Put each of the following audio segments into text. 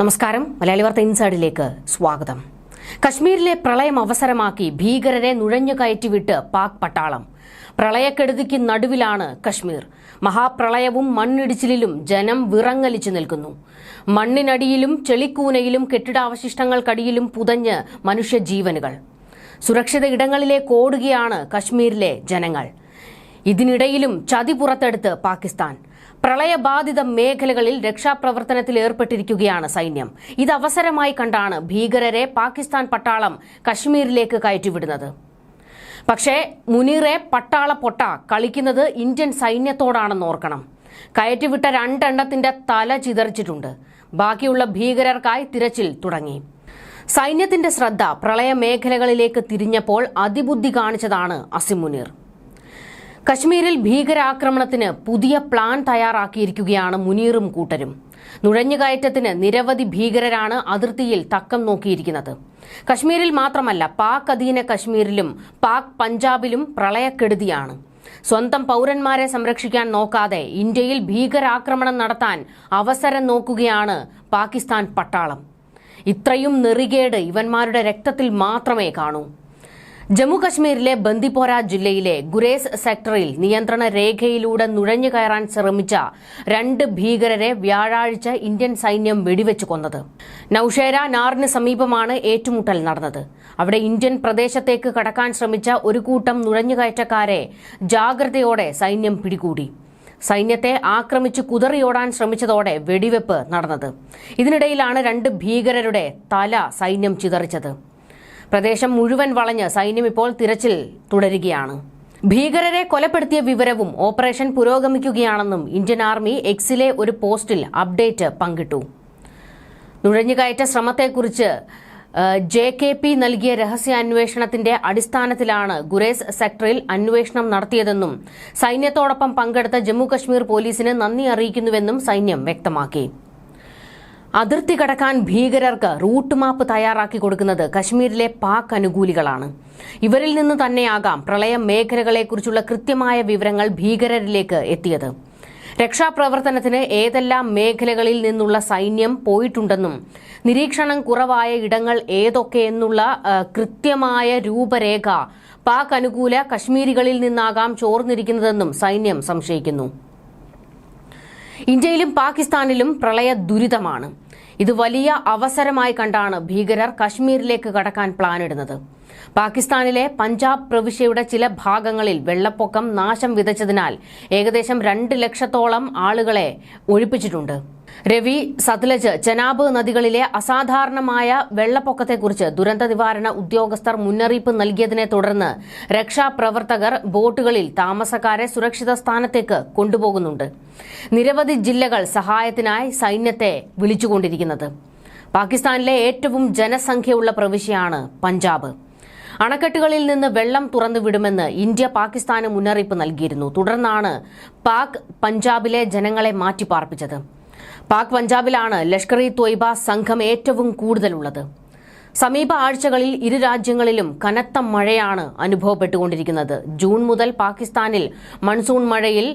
നമസ്കാരം. മലയാളി വാർത്ത ഇൻസൈഡിലേക്ക് സ്വാഗതം. കശ്മീരിലെ പ്രളയം അവസരമാക്കി ഭീകരരെ നുഴഞ്ഞു കയറ്റിവിട്ട് പാക് പട്ടാളം. പ്രളയക്കെടുതിക്ക് നടുവിലാണ് കശ്മീർ. മഹാപ്രളയവും മണ്ണിടിച്ചിലും ജനം വിറങ്ങലിച്ചു നിൽക്കുന്നു. മണ്ണിനടിയിലും ചെളിക്കൂനയിലും കെട്ടിടാവശിഷ്ടങ്ങൾക്കടിയിലും പുതഞ്ഞ് മനുഷ്യജീവനുകൾ. സുരക്ഷിത ഇടങ്ങളിലേക്ക് ഓടുകയാണ് കശ്മീരിലെ ജനങ്ങൾ. ഇതിനിടയിലും ചതി പുറത്തെടുത്ത് പാകിസ്ഥാൻ. പ്രളയബാധിത മേഖലകളിൽ രക്ഷാപ്രവർത്തനത്തിൽ ഏർപ്പെട്ടിരിക്കുകയാണ് സൈന്യം. ഇത് അവസരമായി കണ്ടാണ് ഭീകരരെ പാകിസ്ഥാൻ പട്ടാളം കശ്മീരിലേക്ക് കയറ്റിവിടുന്നത്. പക്ഷേ മുനീറെ പട്ടാള പൊട്ട കളിക്കുന്നത് ഇന്ത്യൻ സൈന്യത്തോടാണെന്ന് ഓർക്കണം. കയറ്റിവിട്ട രണ്ടെണ്ണത്തിന്റെ തല ചിതറിച്ചിട്ടുണ്ട്. ബാക്കിയുള്ള ഭീകരർക്കായി തിരച്ചിൽ തുടങ്ങി. സൈന്യത്തിന്റെ ശ്രദ്ധ പ്രളയ മേഖലകളിലേക്ക് തിരിഞ്ഞപ്പോൾ അതിബുദ്ധി കാണിച്ചതാണ് അസിം മുനീർ. കശ്മീരിൽ ഭീകരാക്രമണത്തിന് പുതിയ പ്ലാൻ തയ്യാറാക്കിയിരിക്കുകയാണ് മുനീറും കൂട്ടരും. നുഴഞ്ഞുകയറ്റത്തിന് നിരവധി ഭീകരരാണ് അതിർത്തിയിൽ തക്കം നോക്കിയിരിക്കുന്നത്. കശ്മീരിൽ മാത്രമല്ല പാക് അധീന കശ്മീരിലും പാക് പഞ്ചാബിലും പ്രളയക്കെടുതിയാണ്. സ്വന്തം പൗരന്മാരെ സംരക്ഷിക്കാൻ നോക്കാതെ ഇന്ത്യയിൽ ഭീകരാക്രമണം നടത്താൻ അവസരം നോക്കുകയാണ് പാകിസ്ഥാൻ പട്ടാളം. ഇത്രയും നെറികേട് ഇവന്മാരുടെ രക്തത്തിൽ മാത്രമേ കാണൂ. ജമ്മു ബന്ദിപോര ജില്ലയിലെ ഗുരേസ് സെക്ടറിൽ നിയന്ത്രണ രേഖയിലൂടെ നുഴഞ്ഞു കയറാൻ ശ്രമിച്ച രണ്ട് ഭീകരരെ വ്യാഴാഴ്ച ഇന്ത്യൻ സൈന്യം വെടിവെച്ചു കൊന്നത്. നൌഷേര നാറിന് സമീപമാണ് ഏറ്റുമുട്ടൽ നടന്നത്. അവിടെ ഇന്ത്യൻ പ്രദേശത്തേക്ക് കടക്കാൻ ശ്രമിച്ച ഒരു കൂട്ടം നുഴഞ്ഞുകയറ്റക്കാരെ ജാഗ്രതയോടെ സൈന്യം പിടികൂടി. സൈന്യത്തെ ആക്രമിച്ച് കുതറിയോടാൻ ശ്രമിച്ചതോടെ വെടിവെപ്പ് നടന്നത്. ഇതിനിടയിലാണ് രണ്ട് ഭീകരരുടെ തല സൈന്യം ചിതറിച്ചത്. പ്രദേശം മുഴുവൻ വളഞ്ഞ് സൈന്യം ഇപ്പോൾ തിരച്ചിൽ തുടരുകയാണ്. ഭീകരരെ കൊലപ്പെടുത്തിയ വിവരവും ഓപ്പറേഷൻ പുരോഗമിക്കുകയാണെന്നും ഇന്ത്യൻ ആർമി എക്സിലെ ഒരു പോസ്റ്റിൽ അപ്ഡേറ്റ് പങ്കിട്ടു. നുഴഞ്ഞുകയറ്റ ശ്രമത്തെക്കുറിച്ച് ജെ കെ പി നൽകിയ രഹസ്യാന്വേഷണത്തിന്റെ അടിസ്ഥാനത്തിലാണ് ഗുരേസ് സെക്ടറിൽ അന്വേഷണം നടത്തിയതെന്നും സൈന്യത്തോടൊപ്പം പങ്കെടുത്ത ജമ്മുകശ്മീർ പോലീസിന് നന്ദി അറിയിക്കുന്നുവെന്നും സൈന്യം വ്യക്തമാക്കി. അതിർത്തി കടക്കാൻ ഭീകരർക്ക് റൂട്ട് മാപ്പ് തയ്യാറാക്കി കൊടുക്കുന്നത് കശ്മീരിലെ പാക് അനുകൂലികളാണ്. ഇവരിൽ നിന്ന് തന്നെയാകാം പ്രളയ മേഖലകളെക്കുറിച്ചുള്ള കൃത്യമായ വിവരങ്ങൾ ഭീകരരിലേക്ക് എത്തിയത്. രക്ഷാപ്രവർത്തനത്തിന് ഏതെല്ലാം മേഖലകളിൽ നിന്നുള്ള സൈന്യം പോയിട്ടുണ്ടെന്നും നിരീക്ഷണം കുറവായ ഇടങ്ങൾ ഏതൊക്കെയെന്നുള്ള കൃത്യമായ രൂപരേഖ പാക് അനുകൂല കശ്മീരികളിൽ നിന്നാകാം ചോർന്നിരിക്കുന്നതെന്നും സൈന്യം സംശയിക്കുന്നു. ഇന്ത്യയിലും പാകിസ്ഥാനിലും പ്രളയ ദുരിതമാണ്. ഇത് വലിയ അവസരമായി കണ്ടാണ് ഭീകരർ കശ്മീരിലേക്ക് കടക്കാൻ പ്ലാനിടുന്നത് പാകിസ്ഥാനിലെ പഞ്ചാബ് പ്രവിശ്യയുടെ ചില ഭാഗങ്ങളിൽ വെള്ളപ്പൊക്കം നാശം വിതച്ചതിനാൽ ഏകദേശം രണ്ട് ലക്ഷത്തോളം ആളുകളെ ഒഴിപ്പിച്ചിട്ടുണ്ട്. രവി സത്ലജ് ചെനാബ് നദികളിലെ അസാധാരണമായ വെള്ളപ്പൊക്കത്തെക്കുറിച്ച് ദുരന്ത നിവാരണ ഉദ്യോഗസ്ഥർ മുന്നറിയിപ്പ് നൽകിയതിനെ തുടർന്ന് രക്ഷാപ്രവർത്തകർ ബോട്ടുകളിൽ താമസക്കാരെ സുരക്ഷിത സ്ഥാനത്തേക്ക് കൊണ്ടുപോകുന്നുണ്ട്. നിരവധി ജില്ലകൾ സഹായത്തിനായി സൈന്യത്തെ വിളിച്ചുകൊണ്ടിരിക്കുന്നത്. പാകിസ്ഥാനിലെ ഏറ്റവും ജനസംഖ്യയുള്ള പ്രവിശ്യയാണ് പഞ്ചാബ്. അണക്കെട്ടുകളിൽ നിന്ന് വെള്ളം തുറന്നുവിടുമെന്ന് ഇന്ത്യ പാകിസ്ഥാന് മുന്നറിയിപ്പ് നൽകിയിരുന്നു. തുടർന്നാണ് പാക് പഞ്ചാബിലെ ജനങ്ങളെ മാറ്റിപ്പാർപ്പിച്ചത്. പാക് പഞ്ചാബിലാണ് ലഷ്കർ ഇ ത്വയ്ബ സംഘം ഏറ്റവും കൂടുതലുള്ളത്. സമീപ ആഴ്ചകളിൽ ഇരു രാജ്യങ്ങളിലും കനത്ത മഴയാണ് അനുഭവപ്പെട്ടുകൊണ്ടിരിക്കുന്നത്. ജൂൺ മുതൽ പാകിസ്ഥാനിൽ മൺസൂൺ മഴയിൽ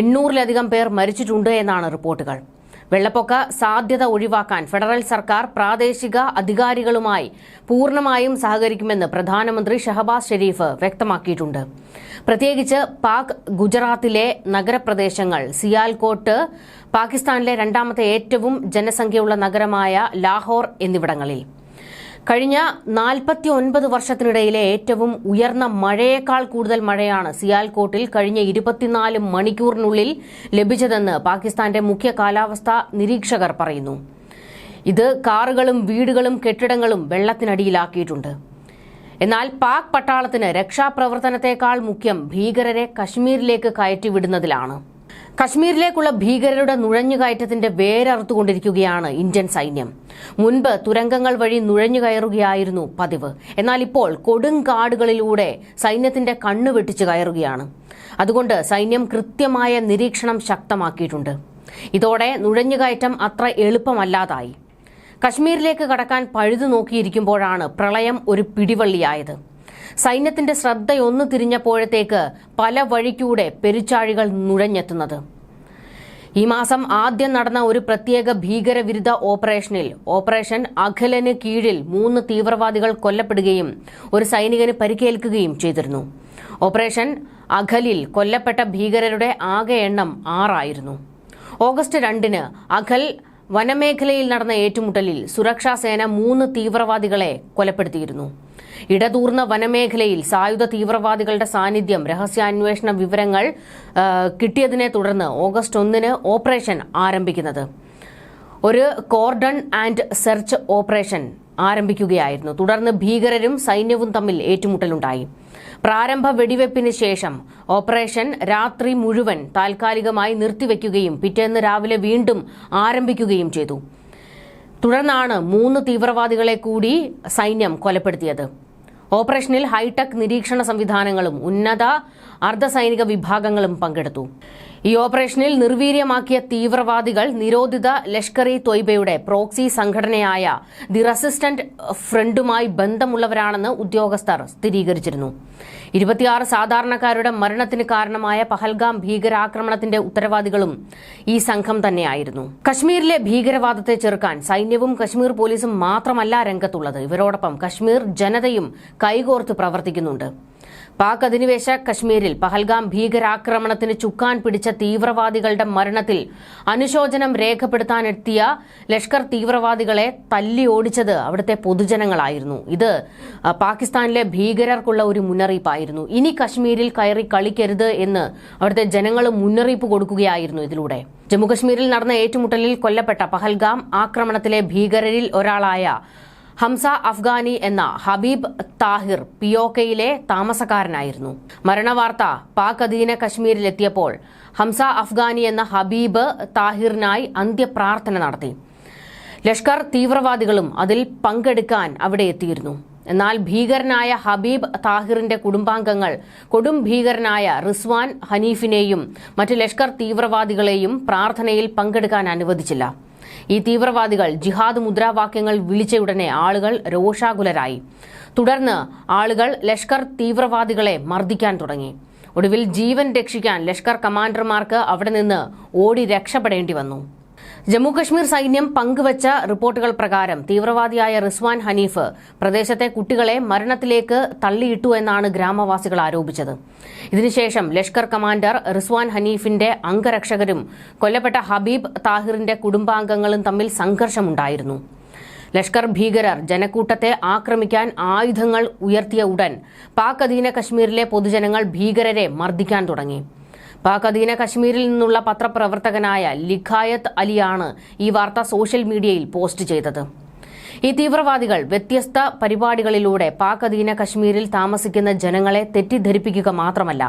എണ്ണൂറിലധികം പേർ മരിച്ചിട്ടുണ്ട് എന്നാണ് റിപ്പോർട്ടുകൾ. വെള്ളപ്പൊക്ക സാധ്യത ഒഴിവാക്കാൻ ഫെഡറൽ സർക്കാർ പ്രാദേശിക അധികാരികളുമായി പൂർണമായും സഹകരിക്കുമെന്ന് പ്രധാനമന്ത്രി ഷഹബാസ് ഷെരീഫ് വ്യക്തമാക്കിയിട്ടുണ്ട്. പ്രത്യേകിച്ച് പാക് ഗുജറാത്തിലെ നഗരപ്രദേശങ്ങൾ സിയാൽകോട്ട് പാകിസ്ഥാനിലെ രണ്ടാമത്തെ ഏറ്റവും ജനസംഖ്യയുള്ള നഗരമായ ലാഹോർ എന്നിവിടങ്ങളിൽ. കഴിഞ്ഞ നാൽപ്പത്തി ഒൻപത് വർഷത്തിനിടയിലെ ഏറ്റവും ഉയർന്ന മഴയേക്കാൾ കൂടുതൽ മഴയാണ് സിയാൽകോട്ടിൽ കഴിഞ്ഞ ഇരുപത്തിനാല് മണിക്കൂറിനുള്ളിൽ ലഭിച്ചതെന്ന് പാകിസ്ഥാന്റെ മുഖ്യ കാലാവസ്ഥാ നിരീക്ഷകർ പറയുന്നു. ഇത് കാറുകളും വീടുകളും കെട്ടിടങ്ങളും വെള്ളത്തിനടിയിലാക്കിയിട്ടുണ്ട്. എന്നാൽ പാക് പട്ടാളത്തിന് രക്ഷാപ്രവർത്തനത്തെക്കാൾ മുഖ്യം ഭീകരരെ കശ്മീരിലേക്ക് കയറ്റിവിടുന്നതിലാണ്. കശ്മീരിലേക്കുള്ള ഭീകരരുടെ നുഴഞ്ഞുകയറ്റത്തിന്റെ വേരറുത്തുകൊണ്ടിരിക്കുകയാണ് ഇന്ത്യൻ സൈന്യം. മുൻപ് തുരങ്കങ്ങൾ വഴി നുഴഞ്ഞുകയറുകയായിരുന്നു പതിവ്. എന്നാൽ ഇപ്പോൾ കൊടുങ്കാടുകളിലൂടെ സൈന്യത്തിന്റെ കണ്ണു വെട്ടിച്ചു കയറുകയാണ്. അതുകൊണ്ട് സൈന്യം കൃത്യമായ നിരീക്ഷണം ശക്തമാക്കിയിട്ടുണ്ട്. ഇതോടെ നുഴഞ്ഞുകയറ്റം അത്ര എളുപ്പമല്ലാതായി. കശ്മീരിലേക്ക് കടക്കാൻ പഴുതു നോക്കിയിരിക്കുമ്പോഴാണ് പ്രളയം ഒരു പിടിവള്ളിയായത്. സൈന്യത്തിന്റെ ശ്രദ്ധയൊന്നു തിരിഞ്ഞപ്പോഴത്തേക്ക് പല വഴിക്കൂടെ പെരുച്ചാഴികൾ നുഴഞ്ഞെത്തുന്നത്. ഈ മാസം ആദ്യം നടന്ന ഒരു പ്രത്യേക ഭീകരവിരുദ്ധ ഓപ്പറേഷനിൽ ഓപ്പറേഷൻ അഖലന് കീഴിൽ മൂന്ന് തീവ്രവാദികൾ കൊല്ലപ്പെടുകയും ഒരു സൈനികന് പരിക്കേൽക്കുകയും ചെയ്തിരുന്നു. ഓപ്പറേഷൻ അഖലിൽ കൊല്ലപ്പെട്ട ഭീകരരുടെ ആകെ എണ്ണം ആറായിരുന്നു. ഓഗസ്റ്റ് രണ്ടിന് അഖൽ വനമേഖലയിൽ നടന്ന ഏറ്റുമുട്ടലിൽ സുരക്ഷാസേന മൂന്ന് തീവ്രവാദികളെ കൊലപ്പെടുത്തിയിരുന്നു. ഇടതൂർന്ന വനമേഖലയിൽ സായുധ തീവ്രവാദികളുടെ സാന്നിധ്യം രഹസ്യാന്വേഷണ വിവരങ്ങൾ കിട്ടിയതിനെ തുടർന്ന് ഓഗസ്റ്റ് ഒന്നിന് ഓപ്പറേഷൻ ആരംഭിക്കുന്നത്. ഒരു കോർഡൺ ആൻഡ് സെർച്ച് ഓപ്പറേഷൻ ആരംഭിക്കുകയായിരുന്നു. തുടർന്ന് ഭീകരരും സൈന്യവും തമ്മിൽ ഏറ്റുമുട്ടലുണ്ടായി. പ്രാരംഭ വെടിവെപ്പിന് ശേഷം ഓപ്പറേഷൻ രാത്രി മുഴുവൻ താൽക്കാലികമായി നിർത്തിവെക്കുകയും പിറ്റേന്ന് രാവിലെ വീണ്ടും ആരംഭിക്കുകയും ചെയ്തു. തുടർന്നാണ് മൂന്ന് തീവ്രവാദികളെ കൂടി സൈന്യം കൊലപ്പെടുത്തിയത്. ഓപ്പറേഷനിൽ ഹൈടെക് നിരീക്ഷണ സംവിധാനങ്ങളും ഉന്നത അർദ്ധസൈനിക വിഭാഗങ്ങളും പങ്കെടുത്തു. ഈ ഓപ്പറേഷനിൽ നിർവീര്യമാക്കിയ തീവ്രവാദികൾ നിരോധിത ലഷ്കർ ഇ തൊയ്ബയുടെ പ്രോക്സി സംഘടനയായ ദി റെസിസ്റ്റന്റ് ഫ്രണ്ടുമായി ബന്ധമുള്ളവരാണെന്ന് ഉദ്യോഗസ്ഥർ സ്ഥിരീകരിച്ചിരുന്നു. ഇരുപത്തിയാറ് സാധാരണക്കാരുടെ മരണത്തിന് കാരണമായ പഹൽഗാം ഭീകരാക്രമണത്തിന്റെ ഉത്തരവാദികളും ഈ സംഘം തന്നെയായിരുന്നു. കശ്മീരിലെ ഭീകരവാദത്തെ ചെറുക്കാൻ സൈന്യവും കശ്മീർ പോലീസും മാത്രമല്ല രംഗത്തുള്ളത്. ഇവരോടൊപ്പം കശ്മീർ ജനതയും കൈകോർത്ത് പ്രവർത്തിക്കുന്നുണ്ട്. പാക് അധിനിവേശ കശ്മീരിൽ പഹൽഗാം ഭീകരാക്രമണത്തിന് ചുക്കാൻ പിടിച്ച തീവ്രവാദികളുടെ മരണത്തിൽ അനുശോചനം രേഖപ്പെടുത്താനെത്തിയ ലഷ്കർ തീവ്രവാദികളെ തല്ലി ഓടിച്ചത് അവിടുത്തെ പൊതുജനങ്ങളായിരുന്നു. ഇത് പാകിസ്ഥാനിലെ ഭീകരർക്കുള്ള ഒരു മുന്നറിയിപ്പായിരുന്നു. ഇനി കശ്മീരിൽ കയറി കളിക്കരുത് എന്ന് അവിടുത്തെ ജനങ്ങൾ മുന്നറിയിപ്പ് കൊടുക്കുകയായിരുന്നു ഇതിലൂടെ. ജമ്മുകശ്മീരിൽ നടന്ന ഏറ്റുമുട്ടലിൽ കൊല്ലപ്പെട്ട പഹൽഗാം ആക്രമണത്തിലെ ഭീകരരിൽ ഒരാളായ ഹംസ അഫ്ഗാനി എന്ന ഹബീബ് താഹിർ പിയോക്കയിലെ താമസക്കാരനായിരുന്നു. മരണവാർത്ത പാക് അധീന കശ്മീരിലെത്തിയപ്പോൾ ഹംസ അഫ്ഗാനി എന്ന ഹബീബ് താഹിറിനായി അന്ത്യപ്രാർത്ഥന നടത്തി. ലഷ്കർ തീവ്രവാദികളും അതിൽ പങ്കെടുക്കാൻ അവിടെ എത്തിയിരുന്നു. എന്നാൽ ഭീകരനായ ഹബീബ് താഹിറിന്റെ കുടുംബാംഗങ്ങൾ കൊടും ഭീകരനായ റിസ്വാൻ ഹനീഫിനെയും മറ്റ് ലഷ്കർ തീവ്രവാദികളെയും പ്രാർത്ഥനയിൽ പങ്കെടുക്കാൻ അനുവദിച്ചില്ല. ഈ തീവ്രവാദികൾ ജിഹാദ് മുദ്രാവാക്യങ്ങൾ വിളിച്ചയുടനെ ആളുകൾ രോഷാകുലരായി. തുടർന്ന് ആളുകൾ ലഷ്കർ തീവ്രവാദികളെ മർദ്ദിക്കാൻ തുടങ്ങി. ഒടുവിൽ ജീവൻ രക്ഷിക്കാൻ ലഷ്കർ കമാൻഡർമാർക്ക് അവിടെ നിന്ന് ഓടി രക്ഷപ്പെടേണ്ടി വന്നു. ജമ്മുകശ്മീർ സൈന്യം പങ്കുവച്ച റിപ്പോർട്ടുകൾ പ്രകാരം തീവ്രവാദിയായ റിസ്വാൻ ഹനീഫ് പ്രദേശത്തെ കുട്ടികളെ മരണത്തിലേക്ക് തള്ളിയിട്ടു എന്നാണ് ഗ്രാമവാസികൾ ആരോപിച്ചത്. ഇതിനുശേഷം ലഷ്കർ കമാൻഡർ റിസ്വാൻ ഹനീഫിന്റെ അംഗരക്ഷകരും കൊല്ലപ്പെട്ട ഹബീബ് താഹിറിന്റെ കുടുംബാംഗങ്ങളും തമ്മിൽ സംഘർഷമുണ്ടായിരുന്നു. ലഷ്കർ ഭീകരർ ജനക്കൂട്ടത്തെ ആക്രമിക്കാൻ ആയുധങ്ങൾ ഉയർത്തിയ ഉടൻ പാക് അധീന കശ്മീരിലെ പൊതുജനങ്ങൾ ഭീകരരെ മർദ്ദിക്കാൻ തുടങ്ങി. പാക് അധീന കശ്മീരിൽ നിന്നുള്ള പത്രപ്രവർത്തകനായ ലിഖായത്ത് അലിയാണ് ഈ വാർത്ത സോഷ്യൽ മീഡിയയിൽ പോസ്റ്റ് ചെയ്തത്. ഈ തീവ്രവാദികൾ വ്യത്യസ്ത പരിപാടികളിലൂടെ പാക് അധീന കശ്മീരിൽ താമസിക്കുന്ന ജനങ്ങളെ തെറ്റിദ്ധരിപ്പിക്കുക മാത്രമല്ല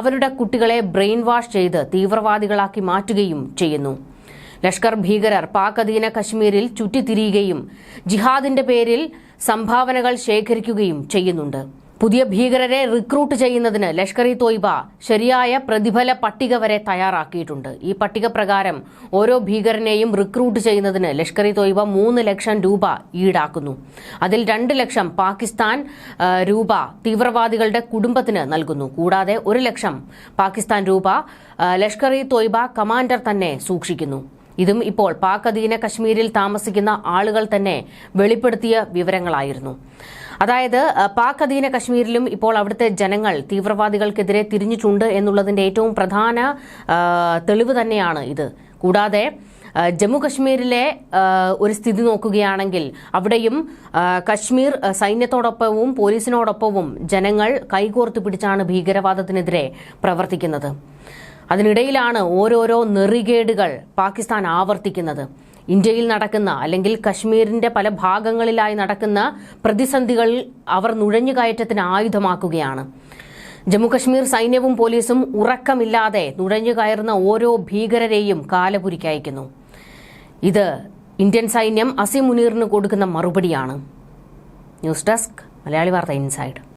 അവരുടെ കുട്ടികളെ ബ്രെയിൻ വാഷ് ചെയ്ത് തീവ്രവാദികളാക്കി മാറ്റുകയും ചെയ്യുന്നു. ലഷ്കർ ഭീകരർ പാക് അധീന കശ്മീരിൽ ചുറ്റിത്തിരിയുകയും ജിഹാദിന്റെ പേരിൽ സംഭാവനകൾ ശേഖരിക്കുകയും ചെയ്യുന്നുണ്ട്. പുതിയ ഭീകരരെ റിക്രൂട്ട് ചെയ്യുന്നതിന് ലഷ്കർ ഇ തോയ്ബ ശരിയായ പ്രതിഫല പട്ടിക വരെ തയ്യാറാക്കിയിട്ടുണ്ട്. ഈ പട്ടിക പ്രകാരം ഓരോ ഭീകരനെയും റിക്രൂട്ട് ചെയ്യുന്നതിന് ലഷ്കർ ഇ തോയ്ബ മൂന്ന് ലക്ഷം രൂപ ഈടാക്കുന്നു. അതിൽ രണ്ട് ലക്ഷം പാകിസ്ഥാൻ രൂപ തീവ്രവാദികളുടെ കുടുംബത്തിന് നൽകുന്നു. കൂടാതെ ഒരു ലക്ഷം പാകിസ്ഥാൻ രൂപ ലഷ്കർ ഇ തോയ്ബ കമാൻഡർ തന്നെ സൂക്ഷിക്കുന്നു. ഇതും ഇപ്പോൾ പാക് അധീന കശ്മീരിൽ താമസിക്കുന്ന ആളുകൾ തന്നെ വെളിപ്പെടുത്തിയ വിവരങ്ങളായിരുന്നു. അതായത് പാക് അധീന കശ്മീരിലും ഇപ്പോൾ അവിടുത്തെ ജനങ്ങൾ തീവ്രവാദികൾക്കെതിരെ തിരിഞ്ഞിട്ടുണ്ട് എന്നുള്ളതിന്റെ ഏറ്റവും പ്രധാന തെളിവ് തന്നെയാണ് ഇത്. കൂടാതെ ജമ്മു കശ്മീരിലെ ഒരു സ്ഥിതി നോക്കുകയാണെങ്കിൽ അവിടെയും കശ്മീർ സൈന്യത്തോടൊപ്പവും പോലീസിനോടൊപ്പവും ജനങ്ങൾ കൈകോർത്ത് പിടിച്ചാണ് ഭീകരവാദത്തിനെതിരെ പ്രവർത്തിക്കുന്നത്. അതിനിടയിലാണ് ഓരോരോ നെറികേടുകൾ പാകിസ്ഥാൻ ആവർത്തിക്കുന്നത്. ഇന്ത്യയിൽ നടക്കുന്ന അല്ലെങ്കിൽ കശ്മീരിന്റെ പല ഭാഗങ്ങളിലായി നടക്കുന്ന പ്രതിസന്ധികൾ അവർ നുഴഞ്ഞുകയറ്റത്തിന് ആയുധമാക്കുകയാണ്. ജമ്മുകശ്മീർ സൈന്യവും പോലീസും ഉറക്കമില്ലാതെ നുഴഞ്ഞുകയറുന്ന ഓരോ ഭീകരരെയും കാലപുരിക്കയക്കുന്നു ഇത് ഇന്ത്യൻ സൈന്യം അസിമുനീറിന് കൊടുക്കുന്ന മറുപടിയാണ്. ന്യൂസ് ഡെസ്ക് മലയാളി വാർത്ത ഇൻസൈഡ്.